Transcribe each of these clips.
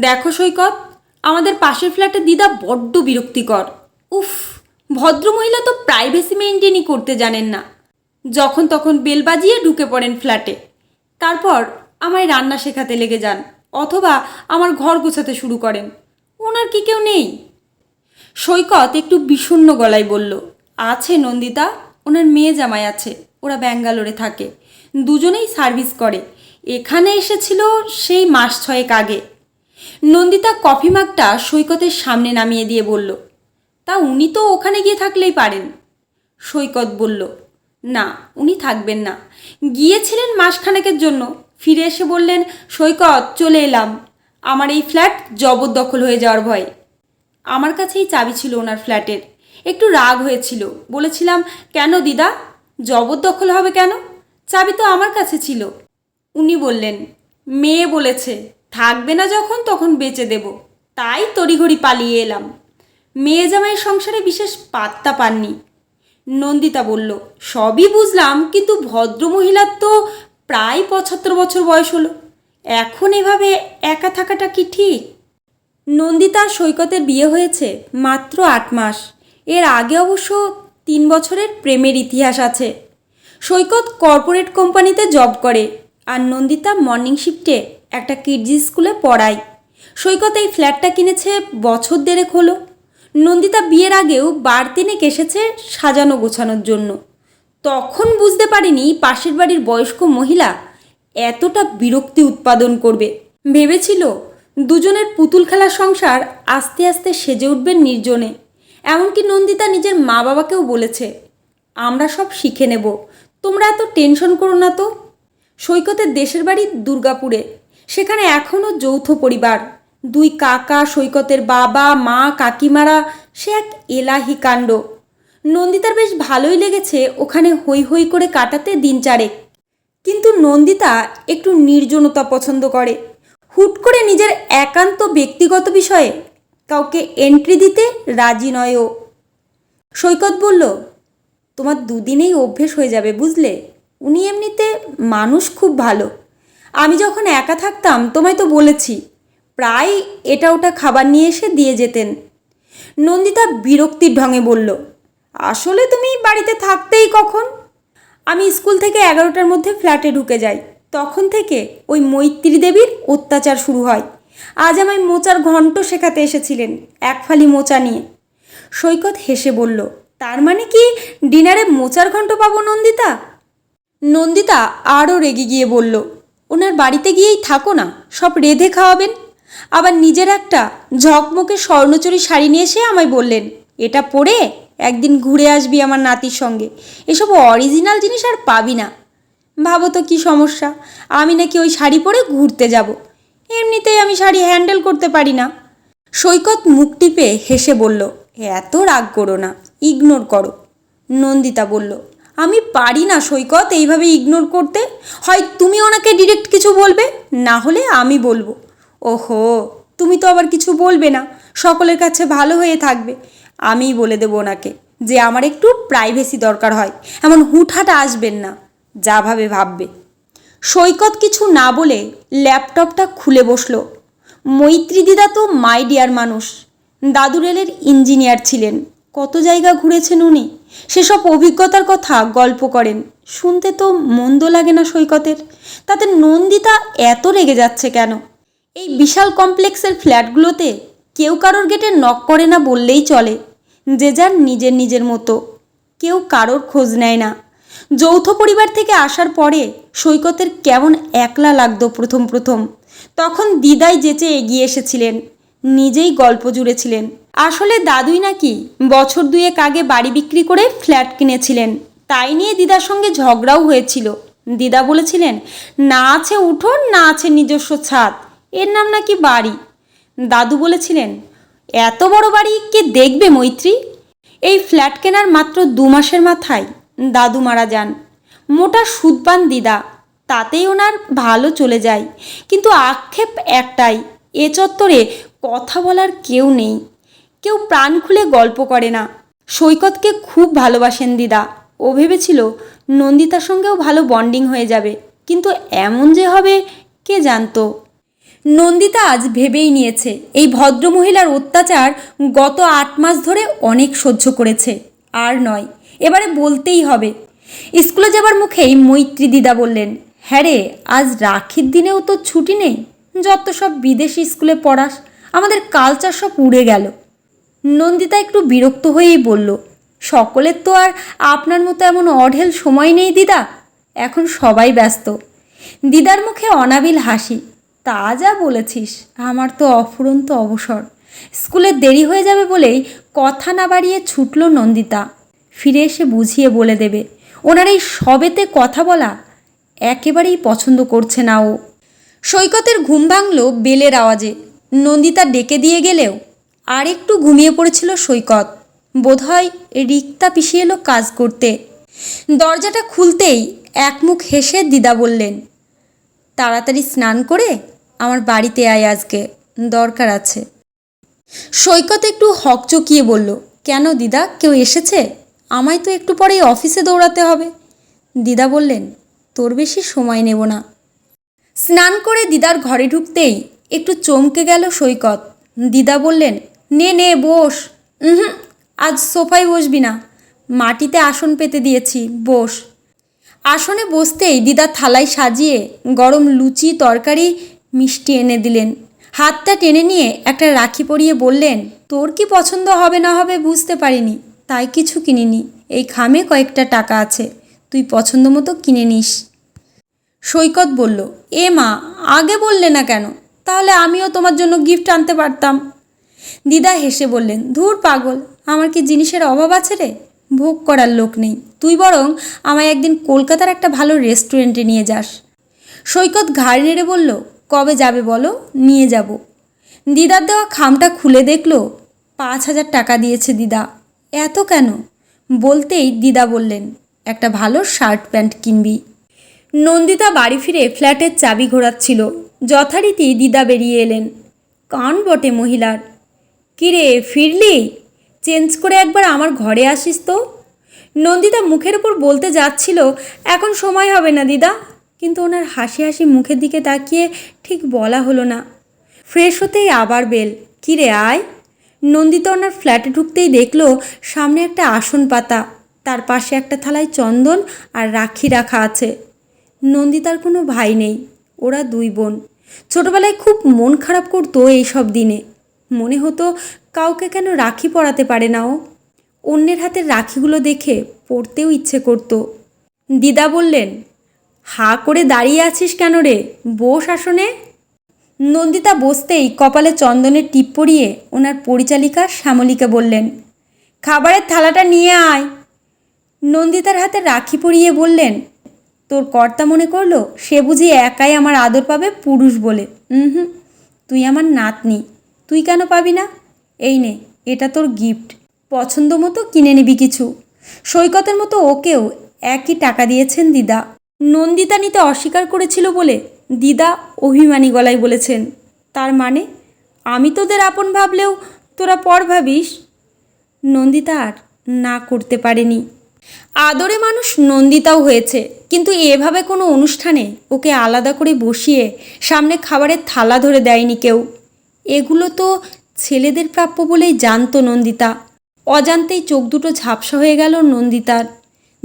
দেখো সৈকত, আমাদের পাশের ফ্ল্যাটে দিদা বড্ড বিরক্তিকর। উফ, ভদ্রমহিলা তো প্রাইভেসি মেনটেনই করতে জানেন না। যখন তখন বেল বাজিয়ে ঢুকে পড়েন ফ্ল্যাটে। তারপর আমায় রান্না শেখাতে লেগে যান, অথবা আমার ঘর গোছাতে শুরু করেন। ওনার কি কেউ নেই? সৈকত একটু বিষণ্ণ গলায় বলল, আছে নন্দিতা, ওনার মেয়ে জামাই আছে, ওরা ব্যাঙ্গালোরে থাকে। দুজনেই সার্ভিস করে। এখানে এসেছিল সেই মাস ছয়েক আগে। নন্দিতা কফি মাগটা সৈকতের সামনে নামিয়ে দিয়ে বলল, তা উনি তো ওখানে গিয়ে থাকলেই পারেন। সৈকত বলল, না, উনি থাকবেন না। গিয়েছিলেন মাসখানেকের জন্য। ফিরে এসে বললেন, সৈকত, চলে এলাম। আমার এই ফ্ল্যাট জবরদখল হয়ে যাওয়ার ভয়ে। আমার কাছেই চাবি ছিল ওনার ফ্ল্যাটের। একটু রাগ হয়েছিল। বলেছিলাম, কেন দিদা? জবরদখল হবে কেন? চাবি তো আমার কাছে ছিল। উনি বললেন, মেয়ে বলেছে। থাকবে না যখন, তখন বেচে দেব। তাই তড়িঘড়ি পালিয়ে এলাম। মেয়ে জামাইয়ের সংসারে বিশেষ পাত্তা পাননি। নন্দিতা বলল, সবই বুঝলাম, কিন্তু ভদ্রমহিলার তো প্রায় পঁচাত্তর বছর বয়স হলো। এখন এভাবে একা থাকাটা কি ঠিক? নন্দিতা সৈকতের বিয়ে হয়েছে মাত্র আট মাস। এর আগে অবশ্য তিন বছরের প্রেমের ইতিহাস আছে। সৈকত কর্পোরেট কোম্পানিতে জব করে আর নন্দিতা মর্নিং শিফটে একটা কিডজি স্কুলে পড়ায়। সৈকত এই ফ্ল্যাটটা কিনেছে বছর দেড়েক হলো। নন্দিতা বিয়ের আগেও বার তিনেক এসেছে সাজানো গোছানোর জন্য। তখন বুঝতে পারিনি পাশের বাড়ির বয়স্ক মহিলা এতটা বিরক্তি উৎপাদন করবে। ভেবেছিল দুজনের পুতুল খেলার সংসার আস্তে আস্তে সেজে উঠবে নির্জনে। এমনকি নন্দিতা নিজের মা বাবাকেও বলেছে, আমরা সব শিখে নেব। তোমরা এত টেনশন করো না তো। সৈকতের দেশের বাড়ি দুর্গাপুরে। সেখানে এখনও যৌথ পরিবার। দুই কাকা, সৈকতের বাবা, মা, কাকিমারা, সে এক এলাহি কাণ্ড। নন্দিতার বেশ ভালোই লেগেছে ওখানে হই হই করে কাটাতে দিন চারেক। কিন্তু নন্দিতা একটু নির্জনতা পছন্দ করে। হুট করে নিজের একান্ত ব্যক্তিগত বিষয়ে কাউকে এন্ট্রি দিতে রাজি নয় ও সৈকত বলল, তোমার দুদিনেই অভ্যেস হয়ে যাবে বুঝলে? উনি এমনিতে মানুষ খুব ভালো। আমি যখন একা থাকতাম, তোমায় তো বলেছি, প্রায় এটা ওটা খাবার নিয়ে এসে দিয়ে যেতেন। নন্দিতা বিরক্তির ঢঙে বলল, আসলে তুমি বাড়িতে থাকতেই কখন? আমি স্কুল থেকে এগারোটার মধ্যে ফ্ল্যাটে ঢুকে যাই। তখন থেকে ওই মৈত্রী দেবীর অত্যাচার শুরু হয়। আজ আমায় মোচার ঘন্ট শেখাতে এসেছিলেন, এক ফালি মোচা নিয়ে। সৈকত হেসে বলল, তার মানে কি ডিনারে মোচার ঘন্ট পাবো নন্দিতা? নন্দিতা আরও রেগে গিয়ে বলল ওনার বাড়িতে গিয়েই থাকো না, সব রেধে খাওয়াবেন। আবার নিজের একটা ঝকমকে স্বর্ণচুরি শাড়ি নিয়ে এসে আমায় বললেন, এটা পরে একদিন ঘুরে আসবি আমার নাতির সঙ্গে। এসব অরিজিনাল জিনিস আর পাবি না। ভাবো তো কী সমস্যা, আমি নাকি ওই শাড়ি পরে ঘুরতে যাব। এমনিতেই আমি শাড়ি হ্যান্ডেল করতে পারি না। সৈকত মুখ টিপে হেসে বলল, এত রাগ করো না, ইগনোর করো। নন্দিতা বলল আমি পারি না সৈকত এইভাবে ইগনোর করতে। হয় তুমি ওনাকে ডিরেক্ট কিছু বলবে? না হলে আমি বলব। ওহো, তুমি তো আবার কিছু বলবে না। সকলের কাছে ভালো হয়ে থাকবে। আমিই বলে দেবো ওনাকে যে আমার একটু প্রাইভেসি দরকার হয়। এমন হুটহাট আসবেন না, যা ভাবে ভাববে। সৈকত কিছু না বলে ল্যাপটপটা খুলে বসল। মৈত্রী দিদা তো মাই ডিয়ার মানুষ। দাদু রেলের ইঞ্জিনিয়ার ছিলেন। কত জায়গা ঘুরেছেন উনি? সেসব অভিজ্ঞতার কথা গল্প করেন। শুনতে তো মন্দ লাগে না সৈকতের। তাতে নন্দিতা এত রেগে যাচ্ছে কেন? এই বিশাল কমপ্লেক্সের ফ্ল্যাটগুলোতে কেউ কারোর গেটে নক করে না বললেই চলে। যে যার নিজের নিজের মতো। কেউ কারোর খোঁজ নেয় না। যৌথ পরিবার থেকে আসার পরে সৈকতের কেমন একলা লাগতো প্রথম প্রথম। তখন দিদাই যেচে এগিয়ে এসেছিলেন। নিজেই গল্প জুড়েছিলেন। আসলে দাদুই নাকি বছর দুয়েক আগে বাড়ি বিক্রি করে ফ্ল্যাট কিনেছিলেন। তাই নিয়ে দিদার সঙ্গে ঝগড়াও হয়েছিল। দিদা বলেছিলেন, না আছে উঠোন, না আছে নিজস্ব ছাদ, এর নাম নাকি বাড়ি। দাদু বলেছিলেন, এত বড় বাড়ি কে দেখবে মৈত্রী? এই ফ্ল্যাট কেনার মাত্র দু মাসের মাথায় দাদু মারা যান। মোটা সুদ পান দিদা, তাতেই ওনার ভালো চলে যায়। কিন্তু আক্ষেপ একটাই, এ চত্বরে কথা বলার কেউ নেই। কেউ প্রাণ খুলে গল্প করে না। সৈকতকে খুব ভালোবাসেন দিদা। ও ভেবেছিল নন্দিতার সঙ্গেও ভালো বন্ডিং হয়ে যাবে। কিন্তু এমন যে হবে, কে জানতো? নন্দিতা আজ ভেবেই নিয়েছে, এই ভদ্রমহিলার অত্যাচার গত আট মাস ধরে অনেক সহ্য করেছে। আর নয়, এবারে বলতেই হবে। স্কুলে যাবার মুখেই মৈত্রী দিদা বললেন হ্যাঁ রে, আজ রাখির দিনেও তো ছুটি নেই। যত সব বিদেশি স্কুলে পড়াস, আমাদের কালচার সব উড়ে গেল। নন্দিতা একটু বিরক্ত হয়েই বলল, সকলের তো আর আপনার মতো এমন অঢেল সময় নেই, দিদা। এখন সবাই ব্যস্ত। দিদার মুখে অনাবিল হাসি, তা যা বলেছিস, আমার তো অফুরন্ত অবসর। স্কুলে দেরি হয়ে যাবে বলেই কথা না বাড়িয়ে ছুটল নন্দিতা। ফিরে এসে বুঝিয়ে বলে দেবে, ওনার এই সবেতে কথা বলা একেবারেই পছন্দ করছে না ও। সৈকতের ঘুম ভাঙল বেলের আওয়াজে। নন্দিতা ডেকে দিয়ে গেলেও আর একটু ঘুমিয়ে পড়েছিল সৈকত। বোধহয় রিক্তা পিছিয়ে এলো কাজ করতে। দরজাটা খুলতেই একমুখ হেসে দিদা বললেন, তাড়াতাড়ি স্নান করে আমার বাড়িতে আয় আজকে, দরকার আছে। সৈকত একটু হকচকিয়ে বলল, কেন দিদা, কেউ এসেছে? আমায় তো একটু পরেই অফিসে দৌড়াতে হবে। দিদা বললেন, তোর বেশি সময় নেব না। স্নান করে দিদার ঘরে ঢুকতেই একটু চমকে গেল সৈকত। দিদা বললেন নে নে, বস। হুম আজ সোফায় বসবি না। মাটিতে আসন পেতে দিয়েছি, বস। আসনে বসতেই দিদা থালায় সাজিয়ে গরম লুচি, তরকারি, মিষ্টি এনে দিলেন। হাতটা টেনে নিয়ে একটা রাখি পরিয়ে বললেন, তোর কি পছন্দ হবে না হবে বুঝতে পারিনি। তাই কিছু কিনিনি। এই খামে কয়েকটা টাকা আছে। তুই পছন্দ মতো কিনে নিস। সৈকত বলল, এ মা, আগে বললে না কেন? তাহলে আমিও তোমার জন্য গিফট আনতে পারতাম। দিদা হেসে বললেন, ধুর পাগল, আমার কি জিনিসের অভাব আছে রে? ভোগ করার লোক নেই। তুই বরং আমায় একদিন কলকাতার একটা ভালো রেস্টুরেন্টে নিয়ে যাস। সৈকত ঘাড় নেড়ে বলল, কবে যাবে বলো? নিয়ে যাব। দিদার দেওয়া খামটা খুলে দেখল, পাঁচ হাজার টাকা দিয়েছে দিদা। এত কেন? বলতেই দিদা বললেন, একটা ভালো শার্ট প্যান্ট কিনবি। নন্দিতা বাড়ি ফিরে ফ্ল্যাটের চাবি ঘোরাচ্ছিল। যথারীতি দিদা বেরিয়ে এলেন। কান বটে মহিলার। কিরে, ফিরলি? চেঞ্জ করে একবার আমার ঘরে আসিস তো। নন্দিতা মুখের ওপর বলতে যাচ্ছিল, এখন সময় হবে না দিদা। কিন্তু ওনার হাসি হাসি মুখের দিকে তাকিয়ে ঠিক বলা হলো না। ফ্রেশ হতেই আবার বেল, কিরে আয়। নন্দিতা ওনার ফ্ল্যাটে ঢুকতেই দেখল, সামনে একটা আসন পাতা, তার পাশে একটা থালায় চন্দন আর রাখি রাখা আছে। নন্দিতার কোনো ভাই নেই, ওরা দুই বোন। ছোটবেলায় খুব মন খারাপ করতো এইসব দিনে। মনে হতো কাউকে কেন রাখি পরাতে পারে না ও। অন্যের হাতের রাখিগুলো দেখে পড়তেও ইচ্ছে করতো। দিদা বললেন, হা করে দাঁড়িয়ে আছিস কেন রে? বস আসনে? নন্দিতা বসতেই কপালে চন্দনের টিপ পরিয়ে ওনার পরিচালিকা শ্যামলীকে বললেন, খাবারের থালাটা নিয়ে আয়। নন্দিতার হাতে রাখি পরিয়ে বললেন, তোর কর্তা মনে করল সে বুঝি একাই আমার আদর পাবে পুরুষ বলে। হুম, তুই আমার নাতনি। তুই কেন পাবি না? এই নে, এটা তোর গিফট পছন্দ মতো কিনে নিবি কিছু। সৈকতের মতো ওকেও একই টাকা দিয়েছেন দিদা। নন্দিতা নিতে অস্বীকার করেছিল বলে দিদা অভিমানী গলায় বলেছেন। তার মানে আমি তোদের আপন ভাবলেও তোরা পর ভাবিস? নন্দিতা আর না করতে পারেনি। আদরে মানুষ নন্দিতাও হয়েছে, কিন্তু এভাবে কোনো অনুষ্ঠানে ওকে আলাদা করে বসিয়ে সামনে খাবারের থালা ধরে দেয়নি কেউ। এগুলো তো ছেলেদের প্রাপ্য বলেই জানতো নন্দিতা। অজান্তেই চোখ দুটো ঝাপসা হয়ে গেল নন্দিতার।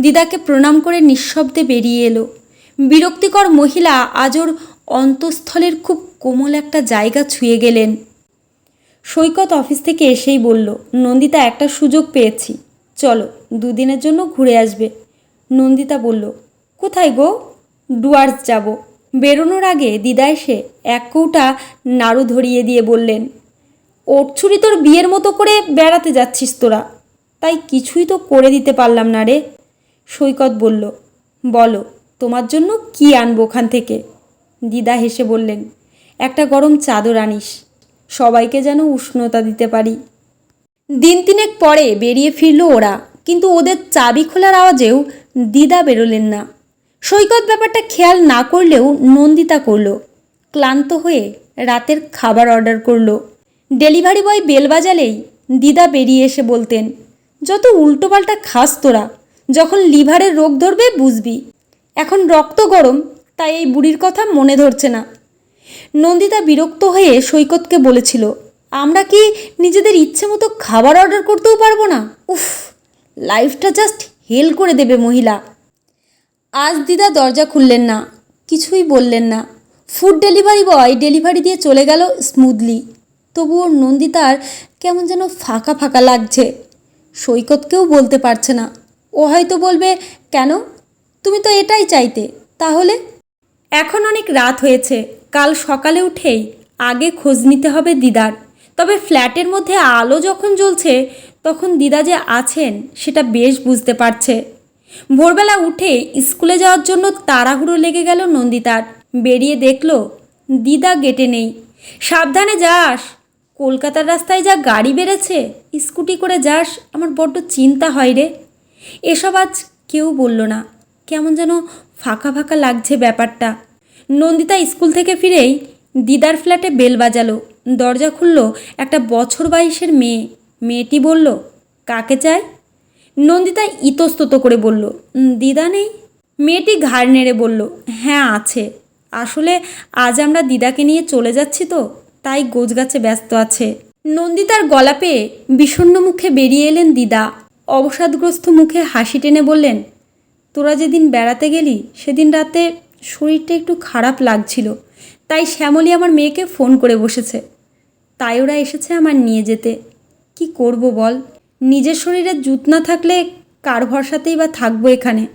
দিদাকে প্রণাম করে নিঃশব্দে বেরিয়ে এলো। বিরক্তিকর মহিলা আজর অন্তঃস্থলের খুব কোমল একটা জায়গা ছুঁয়ে গেলেন। সৈকত অফিস থেকে এসেই বলল, নন্দিতা, একটা সুযোগ পেয়েছি। চলো, দুদিনের জন্য ঘুরে আসবে। নন্দিতা বলল, কোথায় গো? ডুয়ার্স যাব। বেরোনোর আগে দিদা এসে এক কৌটা নাড়ু ধরিয়ে দিয়ে বললেন, ওর ছুরি তোর বিয়ের মতো করে বেড়াতে যাচ্ছিস তোরা। তাই কিছুই তো করে দিতে পারলাম না রে। সৈকত বলল, বলো, তোমার জন্য কি আনব ওখান থেকে? দিদা হেসে বললেন, একটা গরম চাদর আনিস। সবাইকে যেন উষ্ণতা দিতে পারি। দিন তিনেক পরে বেরিয়ে ফিরল ওরা, কিন্তু ওদের চাবি খোলার আওয়াজেও দিদা বেরোলেন না। সৈকত ব্যাপারটা খেয়াল না করলেও নন্দিতা করল। ক্লান্ত হয়ে রাতের খাবার অর্ডার করল। ডেলিভারি বয় বেল বাজালেই দিদা বেরিয়ে এসে বলতেন, যত উল্টোপাল্টা খাস তোরা, যখন লিভারের রোগ ধরবে বুঝবি। এখন রক্ত গরম, তাই এই বুড়ির কথা মনে ধরছে না। নন্দিতা বিরক্ত হয়ে সৈকতকে বলেছিল, আমরা কি নিজেদের ইচ্ছে মতো খাবার অর্ডার করতেও পারব না? উফ, লাইফটা জাস্ট হেল করে দেবে মহিলা। আজ দিদা দরজা খুললেন না, কিছুই বললেন না। ফুড ডেলিভারি বয় ডেলিভারি দিয়ে চলে গেল স্মুথলি। তবুও নন্দিতার কেমন যেন ফাঁকা ফাঁকা লাগছে। সৈকতকেও বলতে পারছে না। ও হয়তো বলবে, কেন? তুমি তো এটাই চাইতে। তাহলে? এখন অনেক রাত হয়েছে। কাল সকালে উঠেই আগে খোঁজ নিতে হবে দিদার। তবে ফ্ল্যাটের মধ্যে আলো যখন জ্বলছে, তখন দিদা যে আছেন, সেটা বেশ বুঝতে পারছে। ভোরবেলা উঠে স্কুলে যাওয়ার জন্য তাড়াহুড়ো লেগে গেল নন্দিতার। বেরিয়ে দেখল, দিদা গেটে নেই। সাবধানে যাস। কলকাতার রাস্তায় যা গাড়ি বেড়েছে, স্কুটি করে যাস, আমার বড্ড চিন্তা হয় রে। এসব আজ কেউ বলল না। কেমন যেন ফাঁকা ফাঁকা লাগছে ব্যাপারটা। নন্দিতা স্কুল থেকে ফিরেই দিদার ফ্ল্যাটে বেল বাজালো। দরজা খুলল একটা বছর বাইশের মেয়ে। মেয়েটি বলল, কাকে চায় নন্দিতা ইতস্তত করে বলল দিদা নেই? মেয়েটি ঘাড় নেড়ে বলল হ্যাঁ আছে। আসলে আজ আমরা দিদাকে নিয়ে চলে যাচ্ছি তো, তাই গোছগাছে ব্যস্ত আছে। নন্দিতার গলা পেয়ে বিষণ্ণ মুখে বেরিয়ে এলেন দিদা। অবসাদগ্রস্ত মুখে হাসি টেনে বললেন, তোরা যেদিন বেড়াতে গেলি, সেদিন রাতে শরীরটা একটু খারাপ লাগছিল, তাই শ্যামলী আমার মেয়েকে ফোন করে বসেছে। তাই ওরা এসেছে আমার নিয়ে যেতে। কি করব বল? নিজের শরীরে জুত না থাকলে কার ভরসাতেই বা থাকব এখানে?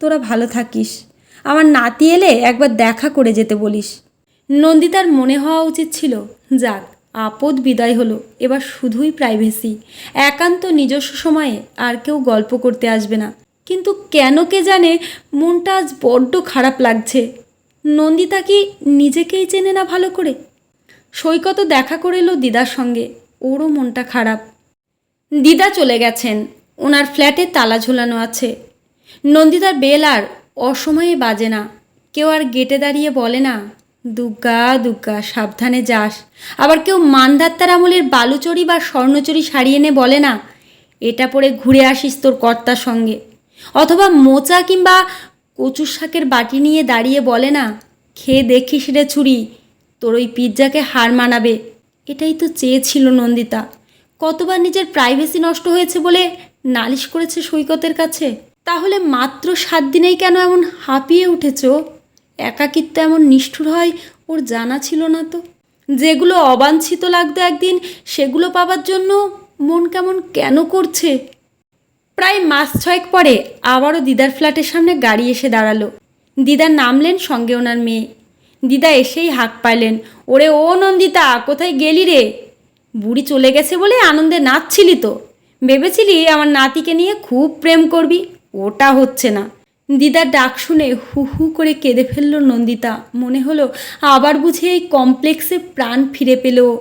তোরা ভালো থাকিস। আমার নাতি এলে একবার দেখা করে যেতে বলিস। নন্দিতার মনে হওয়া উচিত ছিল, যাক, আপদ বিদায় হলো, এবার শুধুই প্রাইভেসি একান্ত নিজস্ব সময়ে আর কেউ গল্প করতে আসবে না। কিন্তু কেন কে জানে, মনটা আজ বড্ড খারাপ লাগছে। নন্দিতা কি নিজেকেই চেনে না ভালো করে? সৈকত দেখা করে এলো দিদার সঙ্গে, ওরও মনটা খারাপ। দিদা চলে গেছেন। ওনার ফ্ল্যাটে তালা ঝোলানো আছে। নন্দিতার বেল আর অসময়ে বাজে না। কেউ আর গেটে দাঁড়িয়ে বলে না, দুগ্গা দুগ্গা, সাবধানে যাস। আবার কেউ মানধাত্তার আমলের বালুচরি বা স্বর্ণচুরি সারিয়ে এনে বলে না, এটা পরে ঘুরে আসিস তোর কর্তার সঙ্গে। অথবা মোচা কিংবা কচুর শাকের বাটি নিয়ে দাঁড়িয়ে বলে না, খেয়ে দেখিস রে ছুরি, তোর ওই পিৎজাকে হার মানাবে। এটাই তো চেয়েছিল নন্দিতা। কতবার নিজের প্রাইভেসি নষ্ট হয়েছে বলে নালিশ করেছে সৈকতের কাছে? তাহলে মাত্র সাত দিনেই কেন এমন হাঁপিয়ে উঠেছ? একাকিত্ব এমন নিষ্ঠুর হয়, ওর জানা ছিল না তো। যেগুলো অবাঞ্ছিত লাগতো একদিন, সেগুলো পাবার জন্য মন কেমন কেন করছে? প্রায় মাস ছয়েক পরে আবারও দিদার ফ্ল্যাটের সামনে গাড়ি এসে দাঁড়াল। দিদা নামলেন সঙ্গে ওনার মেয়ে। দিদা এসেই হাঁক পাইলেন। ওরে ও নন্দিতা, কোথায় গেলি রে? বুড়ি চলে গেছে বলে আনন্দে নাচছিলি তো। ভেবেছিলি আমার নাতিকে নিয়ে খুব প্রেম করবি। ওটা হচ্ছে না। দিদার ডাক শুনে হু হু করে কেঁদে ফেলল নন্দিতা। মনে হলো আবার বুঝি এই কমপ্লেক্সে প্রাণ ফিরে পেল।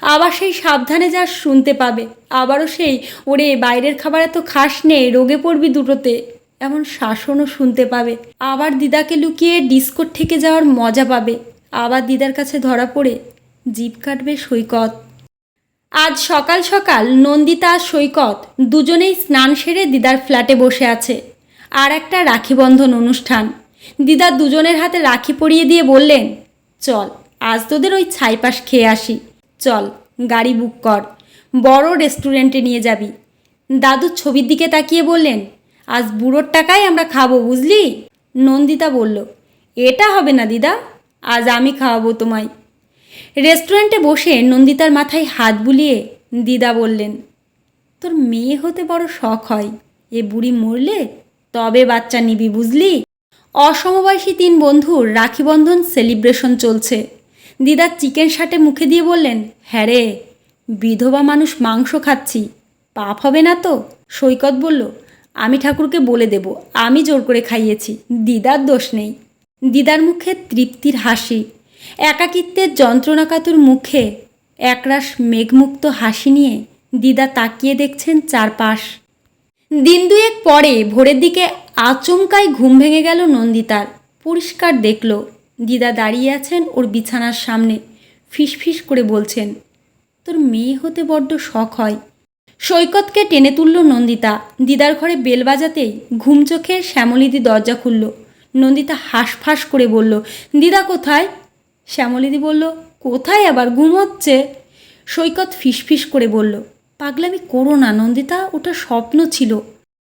আবার সেই সাবধানে যা শুনতে পাবে। আবারও সেই, ওরে, বাইরের খাবার এত খাস নে, রোগে পড়বি দুটোতে। এমন শাসনও শুনতে পাবে। আবার দিদাকে লুকিয়ে ডিস্কোর থেকে যাওয়ার মজা পাবে। আবার দিদার কাছে ধরা পড়ে জিপ কাটবে সৈকত। আজ সকাল সকাল নন্দিতা আর সৈকত দুজনেই স্নান সেরে দিদার ফ্ল্যাটে বসে আছে। আর একটা রাখি বন্ধন অনুষ্ঠান। দিদা দুজনের হাতে রাখি পরিয়ে দিয়ে বললেন, চল, আজ তোদের ওই ছাইপাশ খেয়ে আসি। চল, গাড়ি বুক কর। বড় রেস্টুরেন্টে নিয়ে যাবি। দাদু ছবির দিকে তাকিয়ে বললেন, আজ বুড়োর টাকায় আমরা খাব, বুঝলি? নন্দিতা বলল, এটা হবে না দিদা, আজ আমি খাওয়াবো তোমায়। রেস্টুরেন্টে বসে নন্দিতার মাথায় হাত বুলিয়ে দিদা বললেন, তোর মেয়ে হতে বড় শখ হয়। এ বুড়ি মরলে তবে বাচ্চা নিবি, বুঝলি? অসমবয়সী তিন বন্ধুর রাখিবন্ধন সেলিব্রেশন চলছে। দিদা চিকেন শাটে মুখে দিয়ে বললেন হ্যাঁ রে, বিধবা মানুষ মাংস খাচ্ছি, পাপ হবে না তো? সৈকত বলল, আমি ঠাকুরকে বলে দেব, আমি জোর করে খাইয়েছি, দিদার দোষ নেই। দিদার মুখে তৃপ্তির হাসি একাকিত্বের যন্ত্রণাকাতুর মুখে একরাশ মেঘমুক্ত হাসি নিয়ে দিদা তাকিয়ে দেখছেন চারপাশ। দিন দুয়েক পরে ভোরের দিকে আচমকাই ঘুম ভেঙে গেল নন্দিতার। পরিষ্কার দেখল, দিদা দাঁড়িয়ে আছেন ওর বিছানার সামনে, ফিসফিস করে বলছেন, তোর মেয়ে হতে বড্ড শখ হয়। সৈকতকে টেনে তুলল নন্দিতা। দিদার ঘরে বেল বাজাতেই ঘুম চোখে শ্যামলিদি দরজা খুলল। নন্দিতা হাঁসফাঁস করে বলল, দিদা কোথায়? শ্যামলিদি বলল, কোথায় আবার ঘুমোচ্ছে? সৈকত ফিসফিস করে বলল, পাগলামি করো না নন্দিতা, ওটা স্বপ্ন ছিল।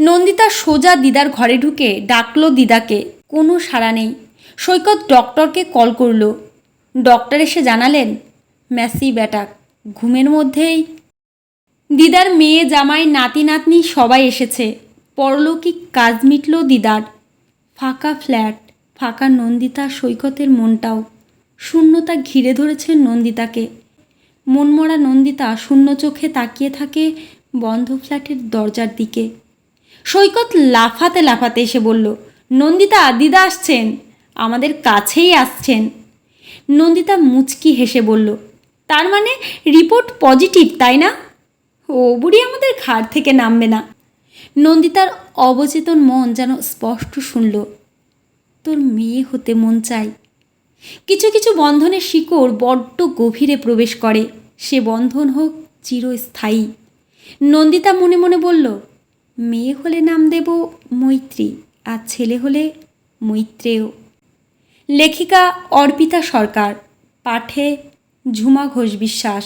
নন্দিতা সোজা দিদার ঘরে ঢুকে ডাকলো দিদাকে, কোনো সাড়া নেই। সৈকত ডক্টরকে কল করল। ডক্টর এসে জানালেন, ম্যাসি ব্যাটাক ঘুমের মধ্যেই। দিদার মেয়ে, জামাই, নাতি, নাতনি সবাই এসেছে। পরলৌকিক কাজ মিটল দিদার। ফাঁকা ফ্ল্যাট, ফাঁকা নন্দিতা সৈকতের মনটাও। শূন্যতা ঘিরে ধরেছে নন্দিতাকে। মনমরা নন্দিতা শূন্য চোখে তাকিয়ে থাকে বন্ধ ফ্ল্যাটের দরজার দিকে। সৈকত লাফাতে লাফাতে এসে বলল, নন্দিতা, দিদা আসছেন। আমাদের কাছেই আসছেন। নন্দিতা মুচকি হেসে বলল, তার মানে রিপোর্ট পজিটিভ, তাই না? ও বুড়ি আমাদের ঘাড় থেকে নামবে না। নন্দিতার অবচেতন মন যেন স্পষ্ট শুনল, তোর মেয়ে হতে মন চাই কিছু কিছু বন্ধনের শিকড় বড্ড গভীরে প্রবেশ করে। সে বন্ধন হোক চিরস্থায়ী। নন্দিতা মনে মনে বলল, মেয়ে হলে নাম দেব মৈত্রী আর ছেলে হলে মৈত্রেয়। লেখিকা অর্পিতা সরকার, পাঠে ঝুমা ঘোষ বিশ্বাস।